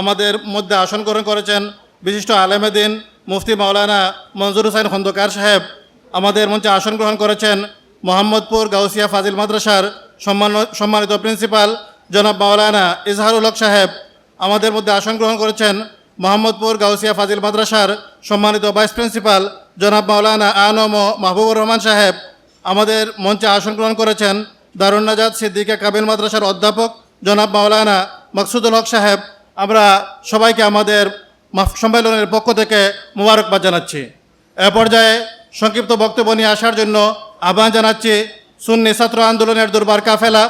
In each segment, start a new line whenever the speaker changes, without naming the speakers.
আমাদের মধ্যে আসন গ্রহণ করেছেন বিশিষ্ট আলেমেদিন মুফতি মাওলানা মঞ্জুর হুসাইন খন্দকার সাহেব। আমাদের মঞ্চে আসন গ্রহণ করেছেন মোহাম্মদপুর গাউসিয়া ফাজিল মাদ্রাসার সম্মান সম্মানিত প্রিন্সিপাল জনাব মাওলানা ইজহারুল হক সাহেব। আমাদের মধ্যে আসন গ্রহণ করেছেন মোহাম্মদপুর গাউসিয়া ফাজিল মাদ্রাসার সম্মানিত ভাইস প্রিন্সিপাল জনাব মাওলানা আনম মাহবুবুর রহমান সাহেব। আমাদের মঞ্চে আসন গ্রহণ করেছেন দারুণ নাজাদ সিদ্দিকা কাবিল মাদ্রাসার অধ্যাপক জনাব মাওলানা মকসুদুল হক সাহেব। আমরা সবাইকে আমাদের মাফ- সম্মেলনের পক্ষ থেকে মোবারকবাদ জানাচ্ছি এ পর্যায়ে সংক্ষিপ্ত বক্তব্য নিয়ে আসার জন্য আহ্বান জানাচ্ছি সুন্নি ছাত্র আন্দোলনের দুর্বার কাফেলা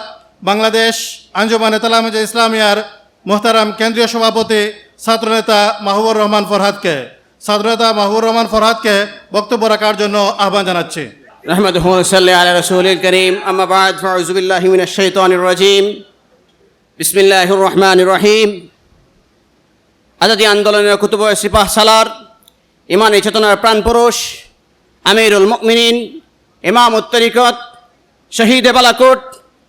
বাংলাদেশ আঞ্জুমানে তালামজ ইসলামিয়ার মোহতারাম কেন্দ্রীয় সভাপতি ছাত্রনেতা মাহবুবুর রহমান ফরহাদকে ছাত্রনেতা মাহবুবুর রহমান ফরহাদকে বক্তব্য রাখার জন্য আহ্বান জানাচ্ছি
نحمده ونصلي على رسوله الكريم أما بعد فأعوذ بالله من الشيطان الرجيم بسم الله الرحمن الرحيم আজাদি আন্দোলনের কুতুব সিপাহ সালার ইমানি চেতনার প্রাণপুরুষ আমিরুল মুকমিনিন ইমাম উত্তরিকত শহীদ বালাকোট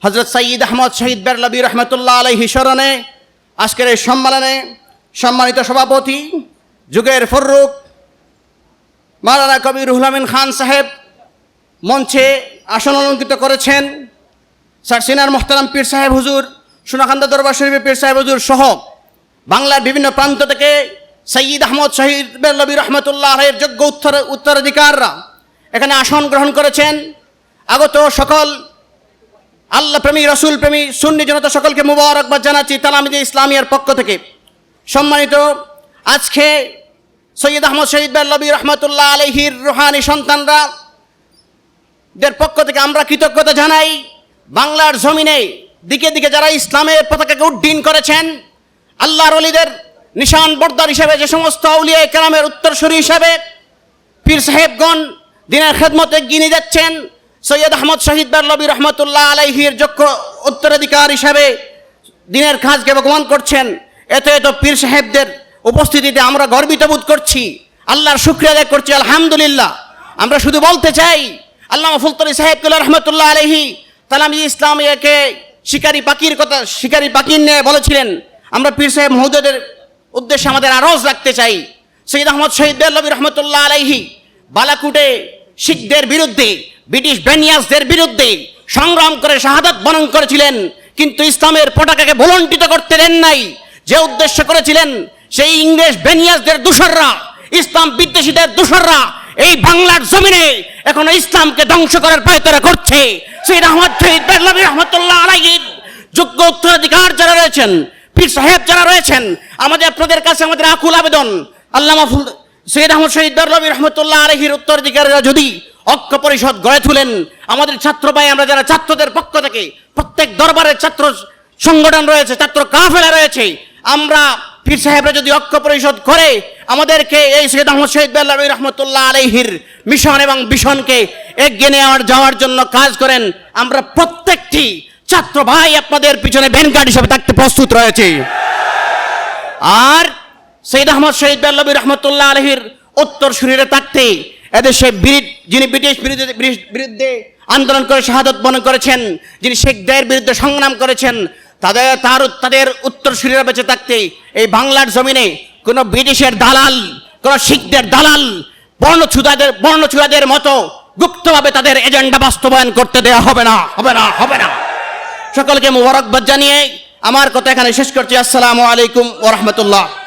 হজরত সঈদ আহমদ শহীদ বেরলবী রহমতুল্লাহ আলহি স্মরণে, আজকের এই সম্মেলনে সম্মানিত সভাপতি যুগের ফররুক মাওলানা কবির রুহুল আমিন খান সাহেব মঞ্চে আসন অলঙ্কৃত করেছেন। স্যার সিনার মোহতারাম পীর সাহেব হুজুর, সোনাখান্দা দরবার শরীফের পীর সাহেব হুজুর সহ বাংলার বিভিন্ন প্রান্ত থেকে সঈদ আহমদ শহীদ বেল্লবী রহমতুল্লাহ এর যোগ্য উত্তর উত্তরাধিকাররা এখানে আসন গ্রহণ করেছেন। আগত সকল আল্লাহ প্রেমী, রসুল প্রেমী, সুন্নি জনতা সকলকে মুবারকবাদ জানাচ্ছি তালামিদে ইসলামিয়ার পক্ষ থেকে। সম্মানিত আজকে সৈয়দ আহমদ শহীদ বেল্লবী রহমতুল্লাহ আলহির রুহানি সন্তানরা দের পক্ষ থেকে আমরা কৃতজ্ঞতা জানাই। বাংলার জমিনে দিকে দিকে যারা ইসলামের পতাকাকে উড্ডীন করেছেন আল্লাহর অলিদের নিশান বর্দার হিসেবে যে সমস্ত আউলিয়া কেরামের উত্তরসূরি হিসাবে পীর সাহেবগণ দিনের খেদমতে গিনে যাচ্ছেন। সৈয়দ আহমদ শহীদ বাল্লবী রহমতুল্লাহ আলাইহির যোগ্য উত্তরাধিকার হিসাবে দিনের কাজকে ভগবান করছেন। এত এত পীর সাহেবদের উপস্থিতিতে আমরা গর্বিত বোধ করছি। আল্লাহর শুক্রিয়া আদায় করছি, আলহামদুলিল্লাহ। আমরা শুধু বলতে চাই আল্লাহ ফুলতরি সাহেবকুল্লাহ রহমতুল্লাহ আলহি তালামি ইসলামিয়াকে শিকারি পাখির কথা, শিকারি পাখির নিয়ে বলেছিলেন আমরা পীর সাহেব মহোদয়দের উদ্দেশ্যে আমাদের আরজ রাখতে চাই। সৈয়দ আহমদ শহীদ বেল্লবী রহমতুল্লাহ আলাইহি বালাকুটে শিখদের বিরুদ্ধে, ব্রিটিশ বেনিয়াসদের বিরুদ্ধে সংগ্রাম করে শাহাদাত বরণ করেছিলেন। কিন্তু ইসলামের পতাকাকে ভুলণ্ঠিত করতে দেন নাই। যে উদ্দেশ্য করেছিলেন, সেই ইংরেজ বেনিয়াসদের দূষররা ইসলাম বিদ্বেষীদের দূষররা এই বাংলার জমিনে এখনও ইসলামকে ধ্বংস করার পায়তারা করছে। সেই রহমত শহীদ রহমতুল্লাহ আলাইহির যোগ্য উত্তরাধিকার যারা রয়েছেন পীর সাহেব যারা রয়েছেন, আমাদের আপনাদের কাছে আমাদের আকুল আবেদন। আল্লাহ মাহফুল সৈয়দ আহমদ শহীদ বেরলবী রহমতুল্লাহ আলহির উত্তরাধিকারীরা যদি অক্ষ পরিষদ গড়ে তুলেন, আমাদের ছাত্র ভাই আমরা যারা ছাত্রদের পক্ষ থেকে প্রত্যেক দরবারের ছাত্র সংগঠন রয়েছে, ছাত্র কাফেলা রয়েছে, আমরা পীর সাহেবরা যদি অক্ষ পরিষদ করে, আমাদেরকে এই সৈয়দ আহমদ শহীদ বেল্লাবী রহমতুল্লাহ আলহির মিশন এবং বিশনকে এগিয়ে নেওয়ার যাওয়ার জন্য কাজ করেন, আমরা প্রত্যেকটি ছাত্র ভাই, আপনাদের পিছনে ব্যানগার্ড হিসেবে থাকতে প্রস্তুত রয়েছে। আর সৈয়দ আহমদ শহীদ বেল্লবী রহমতুল্লাহ আলহির উত্তর শরীরে থাকতে এদেশে যিনি ব্রিটিশ বিরুদ্ধে আন্দোলন করে শাহাদত বরণ করেছেন, যিনি শেখদের বিরুদ্ধে সংগ্রাম করেছেন, তাদের তার তাদের উত্তর শরীরে বেঁচে থাকতে এই বাংলার জমিনে কোনো ব্রিটিশের দালাল, কোনো শিখদের দালাল বর্ণছুদাদের বর্ণছুদাদের মতো গুপ্তভাবে তাদের এজেন্ডা বাস্তবায়ন করতে দেওয়া হবে না হবে না হবে না। সকলকে মুবারকবাদ জানিয়ে আমার কথা এখানে শেষ করছি। আসসালামু আলাইকুম ওরহমতুল্লাহ